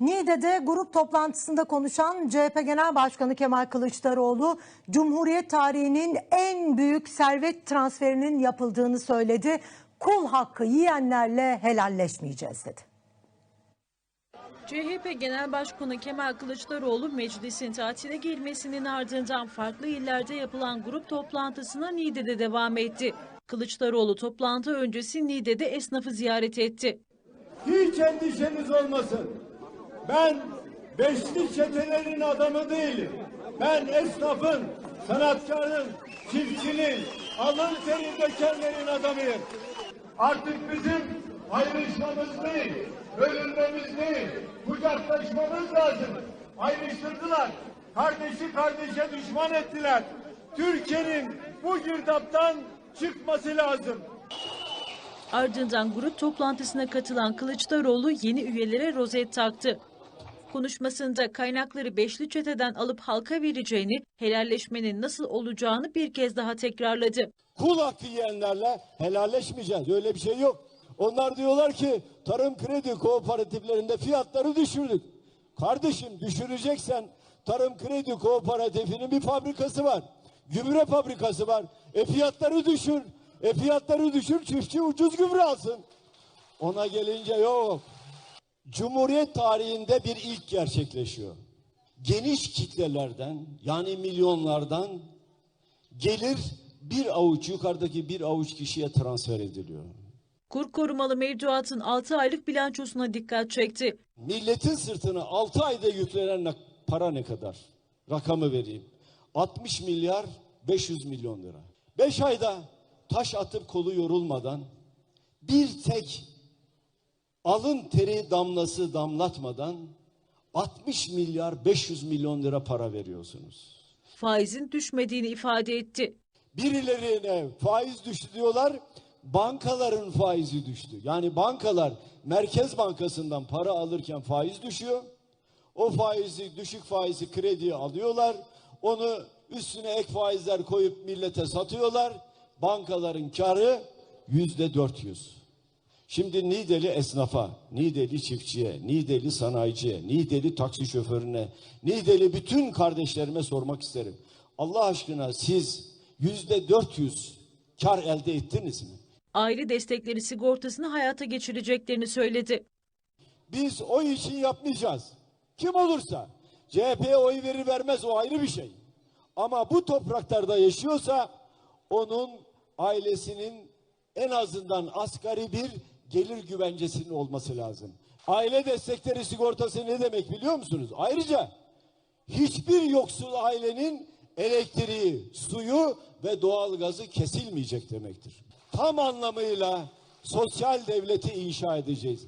Niğde'de grup toplantısında konuşan CHP Genel Başkanı Kemal Kılıçdaroğlu, Cumhuriyet tarihinin en büyük servet transferinin yapıldığını söyledi. Kul hakkı yiyenlerle helalleşmeyeceğiz dedi. CHP Genel Başkanı Kemal Kılıçdaroğlu meclisin tatile girmesinin ardından farklı illerde yapılan grup toplantısına Niğde'de devam etti. Kılıçdaroğlu toplantı öncesi Niğde'de esnafı ziyaret etti. Hiç endişeniz olmasın. Ben beşli çetelerin adamı değilim. Ben esnafın, sanatkarın, çiftçinin, alın teri dökenlerin adamıyım. Artık bizim ayrışmamız değil, bölünmemiz değil, kucaklaşmamız lazım. Ayrıştırdılar. Kardeşi kardeşe düşman ettiler. Türkiye'nin bu girdaptan çıkması lazım. Ardından grup toplantısına katılan Kılıçdaroğlu yeni üyelere rozet taktı. Konuşmasında kaynakları beşli çeteden alıp halka vereceğini, helalleşmenin nasıl olacağını bir kez daha tekrarladı. kul hakkı yiyenlerle helalleşmeyeceğiz. Öyle bir şey yok. Onlar diyorlar ki tarım kredi kooperatiflerinde fiyatları düşürdük. Kardeşim düşüreceksen tarım kredi kooperatifinin bir fabrikası var. Gübre fabrikası var. E fiyatları düşür. E fiyatları düşür çiftçi ucuz gübre alsın. Ona gelince yok. Cumhuriyet tarihinde bir ilk gerçekleşiyor. Geniş kitlelerden yani milyonlardan gelir bir avuç yukarıdaki bir avuç kişiye transfer ediliyor. Kur korumalı mevduatın 6 aylık bilançosuna dikkat çekti. Milletin sırtına 6 ayda yüklenen ne- para ne kadar? Rakamı vereyim. 60 milyar 500 milyon lira. 5 ayda taş atıp kolu yorulmadan bir tek alın teri damlası damlatmadan 60 milyar 500 milyon lira para veriyorsunuz. Faizin düşmediğini ifade etti. Birilerine faiz düştü diyorlar. Bankaların faizi düştü. Yani bankalar Merkez Bankası'ndan para alırken faiz düşüyor. O faizi düşük faizi krediye alıyorlar. Onu üstüne ek faizler koyup millete satıyorlar. Bankaların karı yüzde 400. Şimdi Niğdeli esnafa, Niğdeli çiftçiye, Niğdeli sanayiciye, Niğdeli taksi şoförüne, Niğdeli bütün kardeşlerime sormak isterim. Allah aşkına siz yüzde 400 kar elde ettiniz mi? Aile destekleri sigortasını hayata geçireceklerini söyledi. Biz o için yapmayacağız. Kim olursa CHP'ye oy verir vermez o ayrı bir şey. Ama bu topraklarda yaşıyorsa onun ailesinin en azından asgari bir gelir güvencesinin olması lazım. Aile destekleri sigortası ne demek biliyor musunuz? Ayrıca hiçbir yoksul ailenin elektriği, suyu ve doğalgazı kesilmeyecek demektir. Tam anlamıyla sosyal devleti inşa edeceğiz.